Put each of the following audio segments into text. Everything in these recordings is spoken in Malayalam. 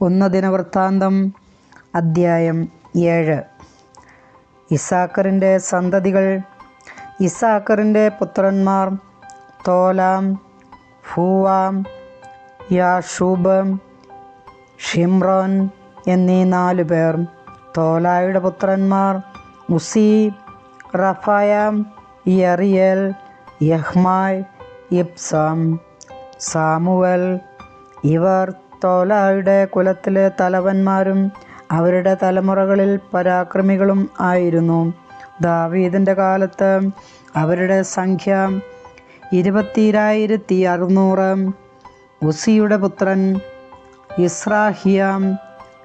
ഒന്ന് ദിനവൃത്താന്തം അദ്ധ്യായം ഏഴ്. ഇസാക്കറിന്റെ സന്തതികൾ ഇസാക്കറിന്റെ പുത്രന്മാർ തോലാം ഫൂവാം യാഷൂബ് ഷിംറോൻ എന്നീ നാലു പേർ. തോലായുടെ പുത്രന്മാർ ഉസി റഫായാം യറിയൽ യഹ്മായ് ഇബ്സാം സാമുവൽ ഇവർ തോലായുടെ കുലത്തിലെ തലവന്മാരും അവരുടെ തലമുറകളിൽ പരാക്രമികളും ആയിരുന്നു. ദാവീദിന്റെ കാലത്ത് അവരുടെ സംഖ്യ ഇരുപത്തിരായിരത്തി അറുന്നൂറ് ഉസിയുടെ പുത്രൻ ഇസ്രാഹിയാം.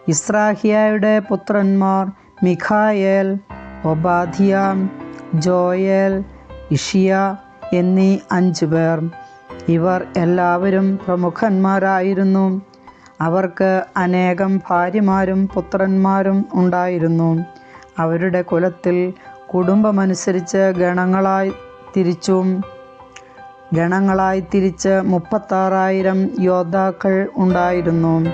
ഇസ്രാഹിയയുടെ പുത്രന്മാർ മിഖായേൽ ഒബാധിയാം ജോയേൽ ഇഷിയ എന്നീ അഞ്ചു പേർ ഇവർ എല്ലാവരും പ്രമുഖന്മാരായിരുന്നു. അവർക്ക് അനേകം ഭാര്യമാരും പുത്രന്മാരും ഉണ്ടായിരുന്നു. അവരുടെ കുലത്തിൽ കുടുംബമനുസരിച്ച് ഗണങ്ങളായി തിരിച്ചു ഗണങ്ങളായി തിരിച്ച് മുപ്പത്താറായിരം യോദ്ധാക്കൾ ഉണ്ടായിരുന്നു.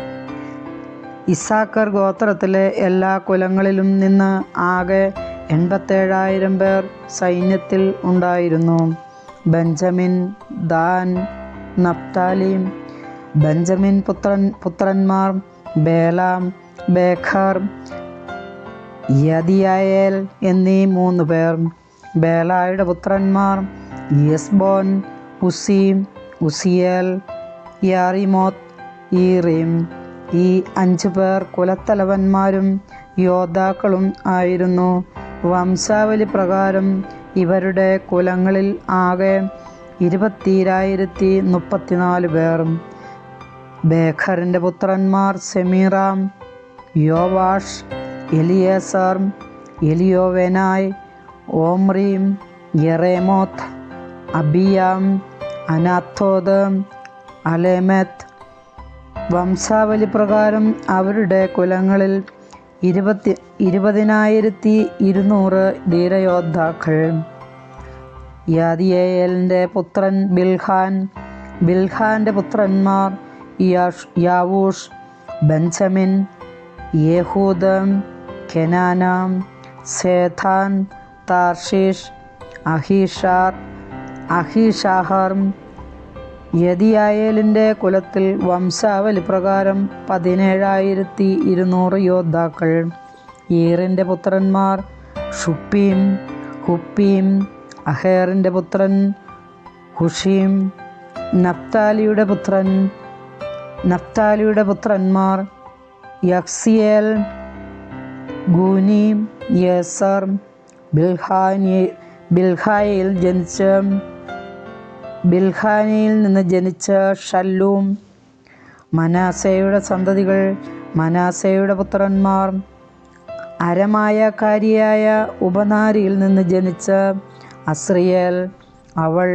ഇസാക്കർ ഗോത്രത്തിലെ എല്ലാ കുലങ്ങളിലും നിന്ന് ആകെ എൺപത്തേഴായിരം പേർ സൈന്യത്തിൽ ഉണ്ടായിരുന്നു. ബെഞ്ചമിൻ ദാൻ നഫ്താലിം ബെഞ്ചമിൻ പുത്രൻ പുത്രന്മാർ ബേലാം ബേഖർ യദിയായേൽ എന്നീ മൂന്ന് പേർ. ബേലായുടെ പുത്രന്മാർ യസ്ബോൻ ഉസീം ഉസിയേൽ യാറിമോത്ത് ഈറീം. ഈ അഞ്ച് പേർ കുലത്തലവന്മാരും യോദ്ധാക്കളും ആയിരുന്നു. വംശാവലി പ്രകാരം ഇവരുടെ കുലങ്ങളിൽ ആകെ ഇരുപത്തിരായിരത്തി മുപ്പത്തിനാല് പേർ. ബേഖറിന്റെ പുത്രന്മാർ സെമീറാം യോവാഷ് എലിയേസർ എലിയോവെനായ് ഓമ്രീം യെറേമോത്ത് അബിയാം അനാത്തോദ് അലേമത്ത്. വംശാവലി പ്രകാരം അവരുടെ കുലങ്ങളിൽ ഇരുപത്തി ഇരുപതിനായിരത്തി ഇരുന്നൂറ് ധീരയോദ്ധാക്കൾ. യാദിയേലിന്റെ പുത്രൻ ബിൽഹാൻ ബിൽഹാന്റെ പുത്രന്മാർ യാവൂഷ് ബെഞ്ചമിൻ യഹൂദം കെനാനാം സേഥാൻ താർഷീഷ് അഹീഷാർ അഹീഷാഹർ യദിയായേലിന്റെ കുലത്തിൽ വംശാവലി പ്രകാരം പതിനേഴായിരത്തി ഇരുന്നൂറ് യോദ്ധാക്കൾ. ഈറിന്റെ പുത്രന്മാർ ഷുപ്പീം ഹുപ്പീം അഹേറിന്റെ പുത്രൻ ഹുഷീം നഫ്താലിയുടെ പുത്രൻ നഫ്താലിയുടെ പുത്രന്മാർ യക്സിയേൽ ഗൂനി യേസർ ബിൽഹാനി ബിൽഹായിൽ ജനിച്ച ബിൽഹാനിയിൽ നിന്ന് ജനിച്ച ഷല്ലൂം മനാസയുടെ സന്തതികൾ മനാസയുടെ പുത്രന്മാർ അരമായക്കാരിയായ ഉപനാരിയിൽ നിന്ന് ജനിച്ച അസ്രിയേൽ അവൾ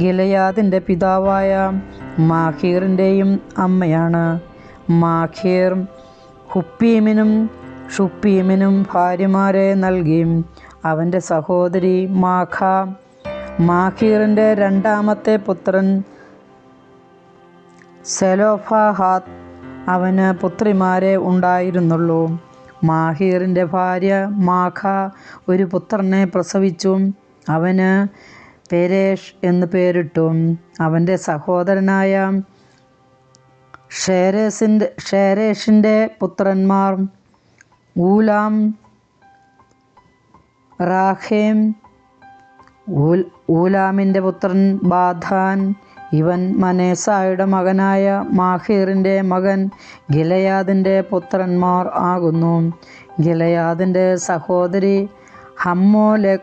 ഗിലയാദിന്റെ പിതാവായ മാഹീറിന്റെയും അമ്മയാണ്. മാഖീർ ഹുപ്പീമിനും ഷുപ്പീമിനും ഭാര്യമാരെ നൽകി. അവന്റെ സഹോദരി മാഖ. മാഖീറിന്റെ രണ്ടാമത്തെ പുത്രൻ സെലോഫാഹാത്ത് അവന് പുത്രിമാരെ ഉണ്ടായിരുന്നുള്ളൂ. മാഹീറിന്റെ ഭാര്യ മാഖ ഒരു പുത്രനെ പ്രസവിച്ചു. അവന് പെരേഷ് എന്ന് പേരിട്ടു അവന്റെ സഹോദരനായ ഷേരേസിന്റെ ഷേരേഷിന്റെ പുത്രന്മാർ ഊലാം ഊൽ ഊലാമിന്റെ പുത്രൻ ബാധാൻ ഇവൻ മനേസായുടെ മകനായ മാഹീറിന്റെ മകൻ ഗിലയാദിന്റെ പുത്രന്മാർ ആകുന്നു. ഗിലയാദിന്റെ സഹോദരി ഹമ്മോലെ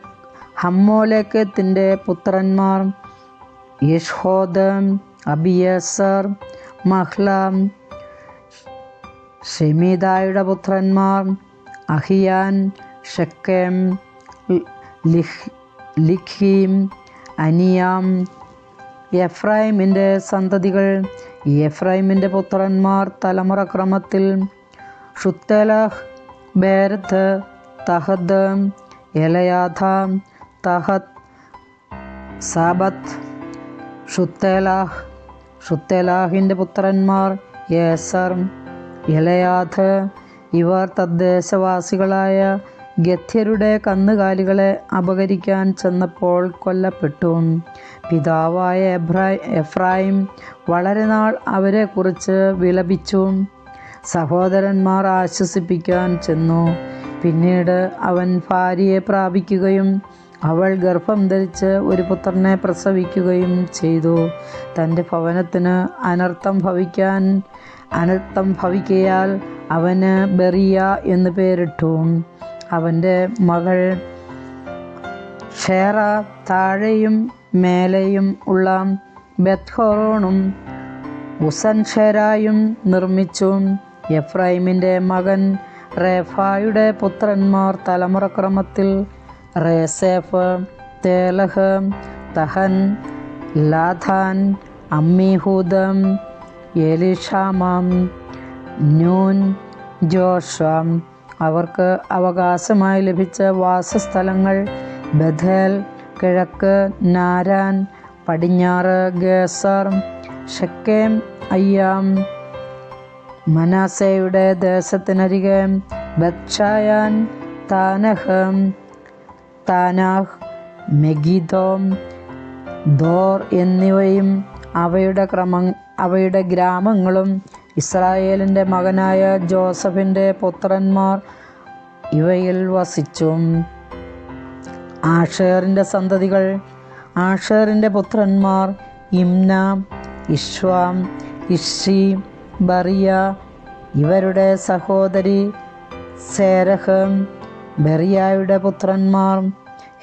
ഹമ്മോലേക്കത്തിന്റെ പുത്രന്മാർ യഷ്ഹോദ് അബിയസർ മഹ്ലാം ഷെമീദായുടെ പുത്രന്മാർ അഹിയാൻ ഷെക്കേം ലിഖീം അനിയാം എഫ്രൈമിന്റെ സന്തതികൾ. എഫ്രൈമിന്റെ പുത്രന്മാർ തലമുറ ക്രമത്തിൽ ഷുത്തലഹ് ബേരത്ത് തഹദ് എലയാഥ തഹത്ത് സാബത്ത് ഷുത്തേലാഹ് ഷുത്തേലാഹിന്റെ പുത്രന്മാർ യേസർ ഇലയാഥ് ഇവർ തദ്ദേശവാസികളായ ഗത്യരുടെ കന്നുകാലികളെ അപഹരിക്കാൻ ചെന്നപ്പോൾ കൊല്ലപ്പെട്ടു. പിതാവായ എബ്രാ എഫ്രായിം വളരെ നാൾ അവരെക്കുറിച്ച് വിലപിച്ചു. സഹോദരന്മാർ ആശ്വസിപ്പിക്കാൻ ചെന്നു. പിന്നീട് അവൻ ഭാര്യയെ പ്രാപിക്കുകയും അവൾ ഗർഭം ധരിച്ച് ഒരു പുത്രനെ പ്രസവിക്കുകയും ചെയ്തു. തന്റെ ഭവനത്തിന് അനർത്ഥം ഭവിക്കാൻ അനർത്ഥം ഭവിക്കയാൽ അവന് ബെറിയ എന്ന് പേരിട്ടു. അവന്റെ മകൾ ഷേറ താഴെയും മേലെയും ഉള്ള ബെത്ഹോറോണും ഉസൻഷെരായും നിർമ്മിച്ചു. എഫ്രൈമിന്റെ മകൻ റേഫായുടെ പുത്രന്മാർ തലമുറക്രമത്തിൽ റേസേഫ് തേലഹ് തഹൻ ലാഥാൻ അമ്മിഹൂദം എലിഷാമം ന്യൂൻ ജോഷം അവർക്ക് അവകാശമായി ലഭിച്ച വാസസ്ഥലങ്ങൾ ബഥേൽ കിഴക്ക് നാരാൻ പടിഞ്ഞാറ് ഗേസർ ഷക്കേം അയ്യാം. മനാസയുടെ ദേശത്തിനരികെ ബക്ഷായാൻ താനഹ്. താനാഹ് മെഗിദോം ദോർ എന്നിവയും അവയുടെ ക്രമ അവയുടെ ഗ്രാമങ്ങളും ഇസ്രായേലിന്റെ മകനായ ജോസഫിന്റെ പുത്രന്മാർ ഇവയിൽ വസിച്ചു. ആഷേറിന്റെ സന്തതികൾ ആഷേറിന്റെ പുത്രന്മാർ ഇംന ഇഷ്വാം ഇഷി ബറിയ ഇവരുടെ സഹോദരി സേരഹ് ബെറിയായുടെ പുത്രന്മാർ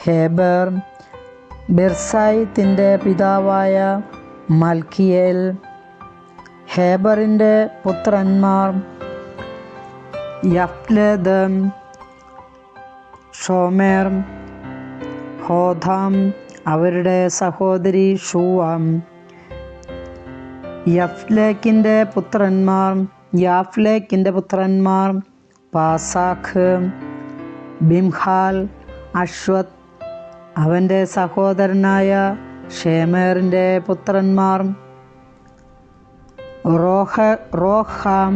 ഹേബർ ബിർസായിത്തിന്റെ പിതാവായ മൽക്കിയേൽ ഹേബറിന്റെ പുത്രന്മാർ യഫ്ലദ് ഷോമേർ ഹോധാം അവരുടെ സഹോദരി ഷൂവാം. യഫ്ലേക്കിന്റെ പുത്രന്മാർ യാഫ്ലേക്കിന്റെ പുത്രന്മാർ പാസാഖ് ബിംഹാൽ അശ്വത് അവന്റെ സഹോദരനായ ഷേമേറിന്റെ പുത്രന്മാർ റോഹ റോഹാം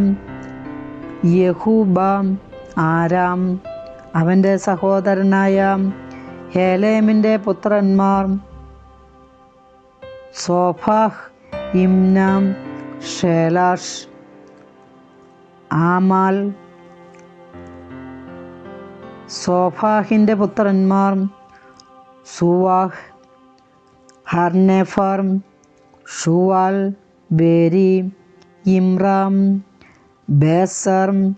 യഹൂബാം ആരാം അവന്റെ സഹോദരനായ ഹേലേമിന്റെ പുത്രന്മാർ സോഫാഹ് ഇംനാം ഷേലാഷ് ആമാൽ സോഫാഹിന്റെ പുത്രന്മാർ സുവാഹ് ഹർനെഫർ ഷുവാൽ ബേരി ഇമ്രാം ബേസർ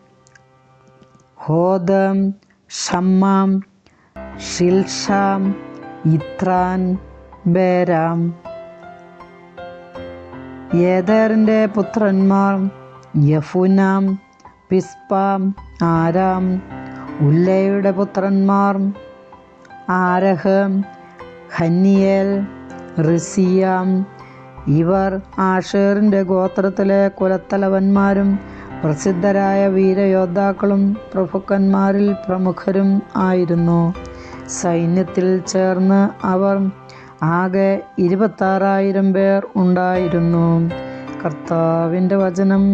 ഹോദം ഷമ്മാം ഷിൽഷാം ഇത്രാൻ ബേരാം. ഏതേറിന്റെ പുത്രന്മാർ യഫുനാം പിസ്പാം ആരാം ഉല്ലയുടെ പുത്രന്മാർ ആരഹ് ഹന്നിയേൽ റിസിയാം ഇവർ ആഷേറിന്റെ ഗോത്രത്തിലെ കുലത്തലവന്മാരും പ്രസിദ്ധരായ വീരയോദ്ധാക്കളും പ്രഭുക്കന്മാരിൽ പ്രമുഖരും ആയിരുന്നു. സൈന്യത്തിൽ ചേർന്ന് അവർ ആകെ ഇരുപത്താറായിരം പേർ ഉണ്ടായിരുന്നു. കർത്താവിന്റെ വചനം